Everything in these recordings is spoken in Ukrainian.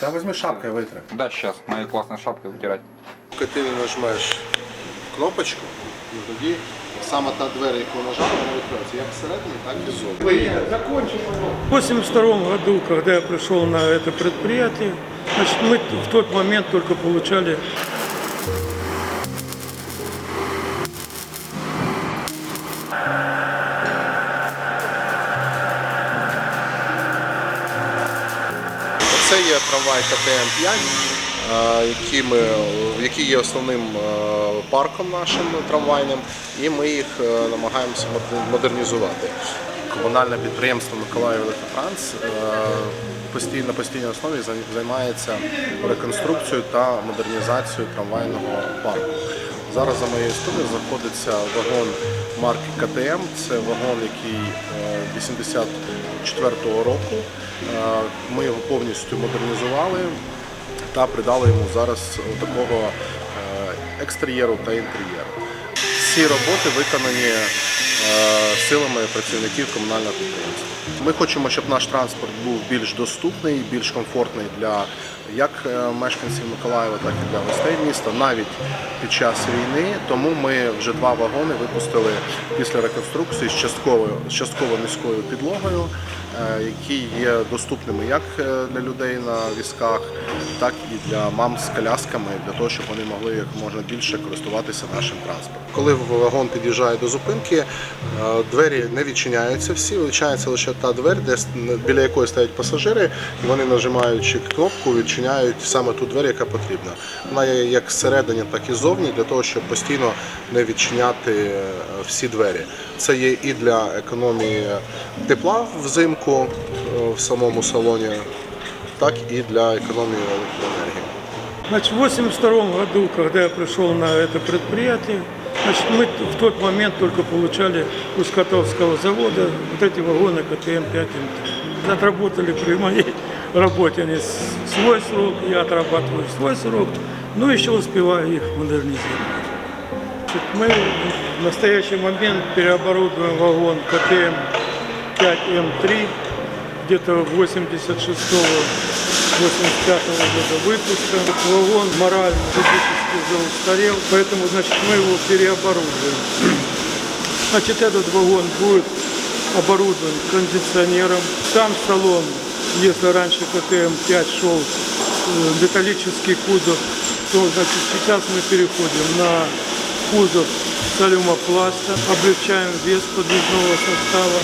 Та візьми шапку і витри. Да, сейчас, моей классной шапкой вытирать. Коли ти нажмеш кнопочку, і тоді саме та двері, яку нажав, вона відкриється як всередині, так і ззовні. В 82 году, когда я пришел на это предприятие, значит, мы в тот момент только получали є трамвай КТМ-5, е, які ми, який є основним е, парком нашим трамвайним, і ми їх е, намагаємося модер- модернізувати. Комунальне підприємство Миколаїв Електротранс постійно на постійній основі займається реконструкцією та модернізацією трамвайного парку. Зараз за моєю студією знаходиться вагон марки КТМ. Це вагон, який е, 84-го року. Е, Ми його повністю модернізували та придали йому зараз такого екстер'єру та інтер'єру. Всі роботи виконані е, силами працівників комунального підприємства. Ми хочемо, щоб наш транспорт був більш доступний, більш комфортний для як е, мешканців Миколаєва, так і для гостей міста, навіть під час війни. Тому ми вже два вагони випустили після реконструкції з частковою з частково низькою підлогою, е, які є доступними як е, для людей на візках, так і для мам з колясками, для того, щоб вони могли як можна більше користуватися нашим транспортом. Коли вагон під'їжджає до зупинки, е, двері не відчиняються всі, відчиняється лише та двері, де біля якої стоять пасажири, і вони нажимаючи кнопку, відчиняють саме ту двері, яка потрібна. Вона є як зсередині, так і ззовні, для того, щоб постійно не відчиняти е, всі двері. Це є і для економії тепла взимку е, в самому салоні, так і для економії електроенергії. Значит, в 82 году, когда я пришел на это предприятие, значит, мы в тот момент только получали у Скотовского завода вот эти вагоны КТМ-5 М3. Отработали при моей работе они свой срок, я отрабатываю свой срок, но еще успеваю их модернизировать. Мы в настоящий момент переоборудуем вагон КТМ-5М3 где-то 86-85 года выпуска. Вагон морально, физически уже устарел, поэтому значит, мы его переоборудуем. Значит, этот вагон будет оборудован кондиционером. Сам салон, если раньше КТМ-5 шел э, металлический кузов, то значит, сейчас мы переходим на кузов солюмопласта, облегчаем вес подвижного состава.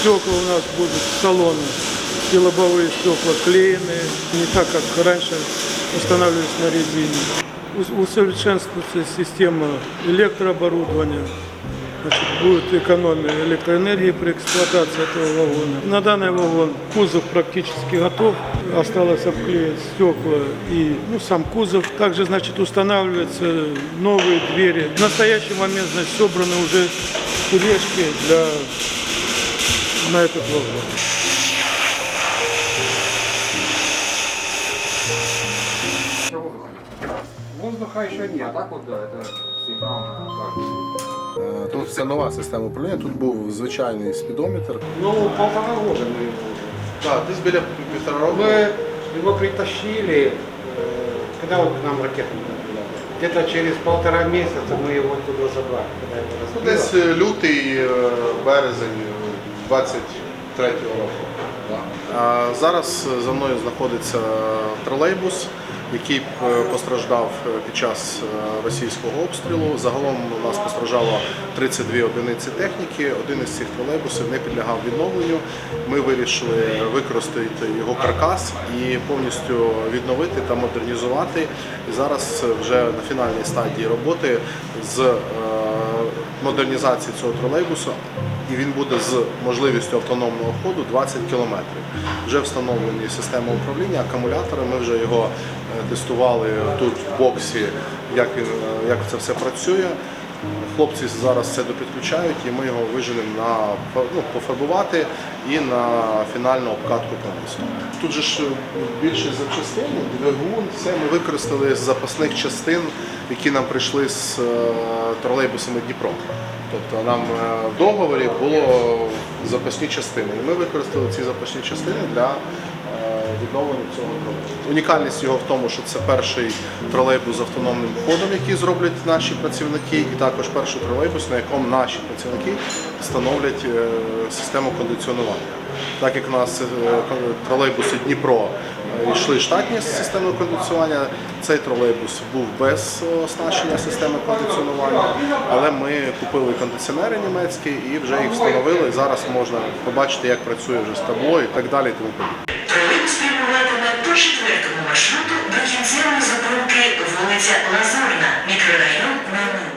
Стекла у нас будут салоны и лобовые стекла клееные, не так, как раньше устанавливались на резине. Ус- Усовершенствуется система электрооборудования, Значит, будет экономия электроэнергии при эксплуатации этого вагона. На данный вагон кузов практически готов. Осталось обклеить стекла и ну, сам кузов. Также значит, устанавливаются новые двери. В настоящий момент значит, собраны уже тележки для, на этот вагон. Воздуха еще нет. А так вот, да, это сигнал на каждый. Е, Тут це нова система управління. Тут був звичайний спідометр. Ну, полтора года мы его Так, десь біля півтора року. Мы его притащили, э, когда вот к нам ракета прилетела. Где-то через полтора месяца мы его оттуда забрали, когда его Ну, разбили. Десь е, лютий, е, березень 23-го року. Зараз за мною знаходиться тролейбус, який е, постраждав е, під час е, російського обстрілу. Загалом у нас постраждало 32 одиниці техніки. Один із цих тролейбусів не підлягав відновленню. Ми вирішили використати його каркас і повністю відновити та модернізувати. І зараз вже на фінальній стадії роботи з е, модернізації цього тролейбусу. І він буде з можливістю автономного ходу 20 км. Вже встановлені системи управління, акумулятори. Ми вже його е, тестували тут в боксі, як, він, е, як це все працює. Хлопці зараз це допідключають і ми його виженемо на ну, пофарбувати і на фінальну обкатку по місту. Тут же ж більше запчастин, двигун, все ми використали з запасних частин, які нам прийшли з е, тролейбусами Дніпро. Тобто нам е, в договорі було запасні частини. І ми використали ці запасні частини для е, відновленню цього тролейбусу. Унікальність його в тому, що це перший тролейбус з автономним ходом, який зроблять наші працівники, і також перший тролейбус, на якому наші працівники встановлять е, систему кондиціонування. Так як у нас тролейбуси Дніпро йшли штатні з системою кондиціонування, цей тролейбус був без е, оснащення системи кондиціонування, але ми купили кондиціонери німецькі і вже їх встановили. Зараз можна побачити, як працює вже з табло і так далі. Тому. Тролейбус прямуватиме по четвертому маршруту до кінцевої зупинки вулиця Лазурна, мікрорайон Маму.